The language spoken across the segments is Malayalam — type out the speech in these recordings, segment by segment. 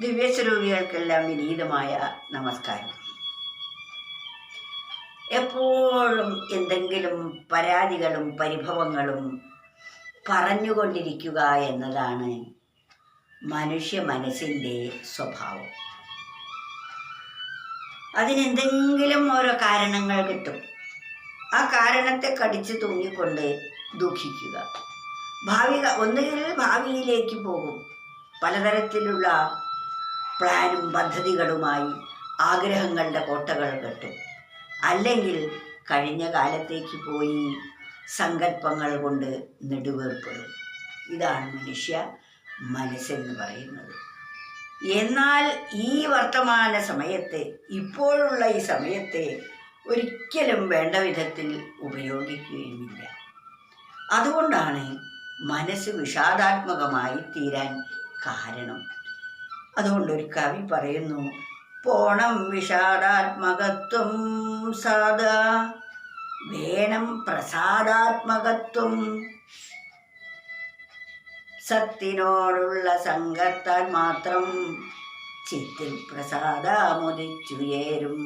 ദിവ്യസ്വരൂപികൾക്കെല്ലാം വിനീതമായ നമസ്കാരം. എപ്പോഴും എന്തെങ്കിലും പരാതികളും പരിഭവങ്ങളും പറഞ്ഞുകൊണ്ടിരിക്കുക എന്നതാണ് മനുഷ്യ മനസ്സിന്റെ സ്വഭാവം. അതിനെന്തെങ്കിലും ഓരോ കാരണങ്ങൾ കിട്ടും. ആ കാരണത്തെ കടിച്ചു തൂങ്ങിക്കൊണ്ട് ദുഃഖിക്കുക. ഭാവി ഒന്നുകിൽ ഭാവിയിലേക്ക് പോകും. പലതരത്തിലുള്ള പ്ലാനും പദ്ധതികളുമായി ആഗ്രഹങ്ങളുടെ കോട്ടകൾ കെട്ടും. അല്ലെങ്കിൽ കഴിഞ്ഞ കാലത്തേക്ക് പോയി സങ്കല്പങ്ങൾ കൊണ്ട് നെടുവേർപ്പെടും. ഇതാണ് മനുഷ്യ മനസ്സെന്ന് പറയുന്നത്. എന്നാൽ ഈ വർത്തമാന സമയത്തെ ഇപ്പോഴുള്ള ഈ സമയത്തെ ഒരിക്കലും വേണ്ട വിധത്തിൽ ഉപയോഗിക്കുകയുമില്ല. അതുകൊണ്ടാണ് മനസ്സ് വിഷാദാത്മകമായി തീരാൻ കാരണം. അതുകൊണ്ട് ഒരു കവി പറയുന്നു പോണം വിഷാദാത്മകത്വം സാദാ വേണം പ്രസാദാത്മകത്വം. സത്തിനോടുള്ള സംഘത്താൽ മാത്രം ചിത്തിൽ പ്രസാദാമുദിച്ചുയേരും.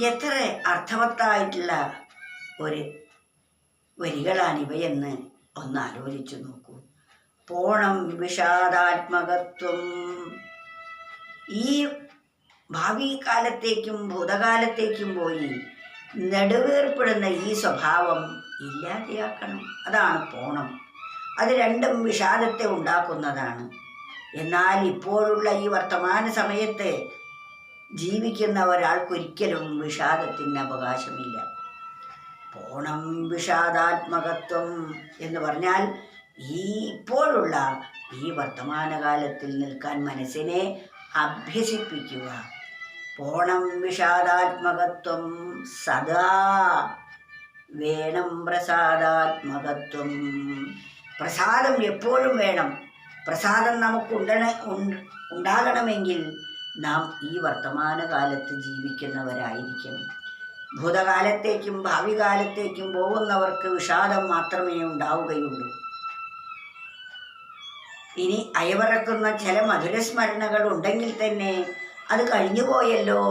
എത്ര അർത്ഥവത്തായിട്ടുള്ള ഒരു വരികളാണിവയെന്ന് ഒന്ന് ആലോചിച്ചു നോക്കൂ. പോണം വിഷാദാത്മകത്വം. ഈ ഭാവി കാലത്തേക്കും ഭൂതകാലത്തേക്കും പോയി നെടുവേർപ്പെടുന്ന ഈ സ്വഭാവം ഇല്ലാതെയാക്കണം. അതാണ് പോണം അത് രണ്ടും വിഷാദത്തെ ഉണ്ടാക്കുന്നതാണ്. എന്നാൽ ഇപ്പോഴുള്ള ഈ വർത്തമാന സമയത്ത് ജീവിക്കുന്ന ഒരാൾക്കൊരിക്കലും വിഷാദത്തിന് അവകാശമില്ല. പോണം വിഷാദാത്മകത്വം എന്ന് പറഞ്ഞാൽ ഈ ഇപ്പോഴുള്ള ഈ വർത്തമാനകാലത്തിൽ നിൽക്കാൻ മനസ്സിനെ അഭ്യസിപ്പിക്കുക. പോണം വിഷാദാത്മകത്വം സദാ. വേണം പ്രസാദാത്മകത്വം. പ്രസാദം എപ്പോഴും വേണം. പ്രസാദം നമുക്കുണ്ടണ ഉണ്ടാകണമെങ്കിൽ നാം ഈ വർത്തമാനകാലത്ത് ജീവിക്കുന്നവരായിരിക്കണം ഭൂതകാലത്തേക്കും ഭാവി കാലത്തേക്കും പോകുന്നവർക്ക് വിഷാദം മാത്രമേ ഉണ്ടാവുകയുള്ളൂ. ഇനി അയവിറക്കുന്ന ചില മധുരസ്മരണകൾ ഉണ്ടെങ്കിൽ തന്നെ അത് കഴിഞ്ഞുപോയല്ലോ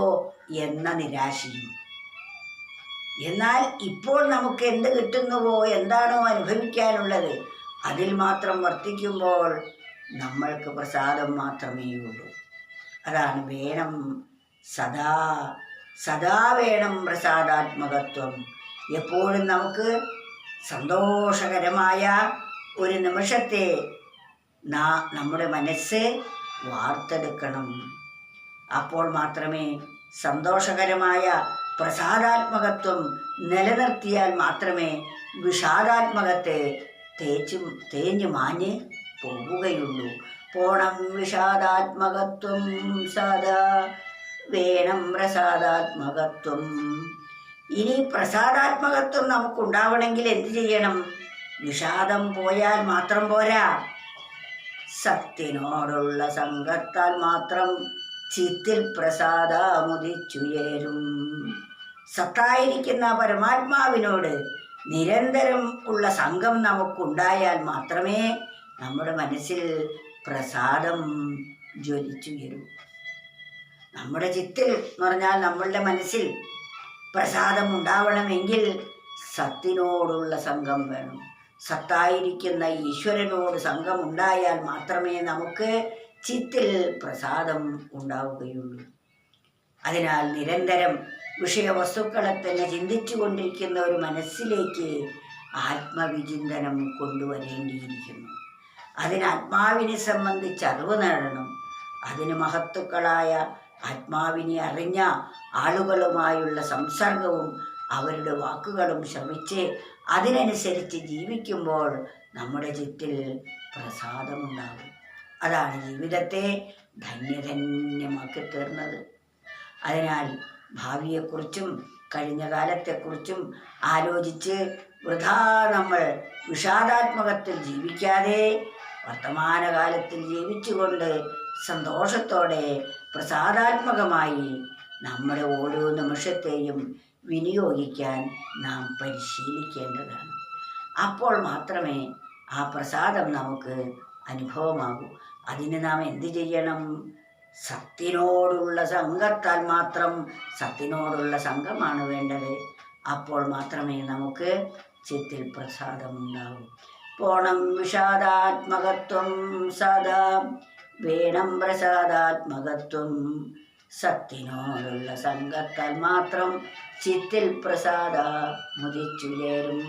എന്ന നിരാശയും. എന്നാൽ ഇപ്പോൾ നമുക്ക് എന്ത് കിട്ടുന്നുവോ എന്താണോ അനുഭവിക്കാനുള്ളത് അതിൽ മാത്രം വർത്തിക്കുമ്പോൾ നമ്മൾക്ക് പ്രസാദം മാത്രമേ ഉള്ളൂ. അതാണ് വേണം സദാ സദാ വേണം പ്രസാദാത്മകത്വം. എപ്പോഴും നമുക്ക് സന്തോഷകരമായ ഒരു നിമിഷത്തെ നാ നമ്മുടെ മനസ്സ് വാർത്തെടുക്കണം. അപ്പോൾ മാത്രമേ സന്തോഷകരമായ പ്രസാദാത്മകത്വം നിലനിർത്തിയാൽ മാത്രമേ വിഷാദാത്മകത്തെ തേച്ച് തേഞ്ഞു മാഞ്ഞ് പോവുകയുള്ളൂ. പോണം വിഷാദാത്മകത്വം സദാ വേണം പ്രസാദാത്മകത്വം. ഇനി പ്രസാദാത്മകത്വം നമുക്കുണ്ടാവണമെങ്കിൽ എന്ത് ചെയ്യണം? വിഷാദം പോയാൽ മാത്രം പോരാ. സത്യനോടുള്ള സംഘത്താൽ മാത്രം ചിത്തിൽ പ്രസാദമുദിച്ചുയരും. സത്തായിരിക്കുന്ന പരമാത്മാവിനോട് നിരന്തരം ഉള്ള സംഘം നമുക്കുണ്ടായാൽ മാത്രമേ നമ്മുടെ മനസ്സിൽ പ്രസാദം ജ്വലിച്ചുയരൂ. നമ്മുടെ ചിത്തിൽ എന്ന് പറഞ്ഞാൽ നമ്മളുടെ മനസ്സിൽ പ്രസാദം ഉണ്ടാവണമെങ്കിൽ സത്തിനോടുള്ള സംഘം വേണം. സത്തായിരിക്കുന്ന ഈശ്വരനോട് സംഘം ഉണ്ടായാൽ മാത്രമേ നമുക്ക് ചിത്തിൽ പ്രസാദം ഉണ്ടാവുകയുള്ളൂ. അതിനാൽ നിരന്തരം വിഷയവസ്തുക്കളെ തന്നെ ചിന്തിച്ചു കൊണ്ടിരിക്കുന്ന ഒരു മനസ്സിലേക്ക് ആത്മവിചിന്തനം കൊണ്ടുവരേണ്ടിയിരിക്കുന്നു. അതിന് ആത്മാവിനെ സംബന്ധിച്ച് അറിവ് നേടണം. അതിന് മഹത്തുക്കളായ ആത്മാവിനെ അറിഞ്ഞ ആളുകളുമായുള്ള സംസർഗവും അവരുടെ വാക്കുകളും ശ്രമിച്ച് അതിനനുസരിച്ച് ജീവിക്കുമ്പോൾ നമ്മുടെ ചുറ്റിൽ പ്രസാദമുണ്ടാകും. അതാണ് ജീവിതത്തെ ധന്യധന്യമാക്കി തീർന്നത്. അതിനാൽ ഭാവിയെക്കുറിച്ചും കഴിഞ്ഞ കാലത്തെക്കുറിച്ചും ആലോചിച്ച് വൃഥാ നമ്മൾ വിഷാദാത്മകത്തിൽ ജീവിക്കാതെ വർത്തമാനകാലത്തിൽ ജീവിച്ചുകൊണ്ട് സന്തോഷത്തോടെ പ്രസാദാത്മകമായി നമ്മുടെ ഓരോ നിമിഷത്തെയും വിനിയോഗിക്കാൻ നാം പരിശീലിക്കേണ്ടതാണ്. അപ്പോൾ മാത്രമേ ആ പ്രസാദം നമുക്ക് അനുഭവമാകൂ. അതിന് നാം എന്ത് ചെയ്യണം? സത്തിനോടുള്ള സംഘത്താൽ മാത്രം സത്തിനോടുള്ള സംഘമാണ് വേണ്ടത്. അപ്പോൾ മാത്രമേ നമുക്ക് ചിത്തിൽ പ്രസാദമുണ്ടാവൂ പോണം വിഷാദാത്മകത്വം സദാ വേണം പ്രസാദാത്മകത്വം സത്തിനോടുള്ള സംഘത്താൽ മാത്രം ചിത്തിൽ പ്രസാദ മുതിച്ചു ചേരും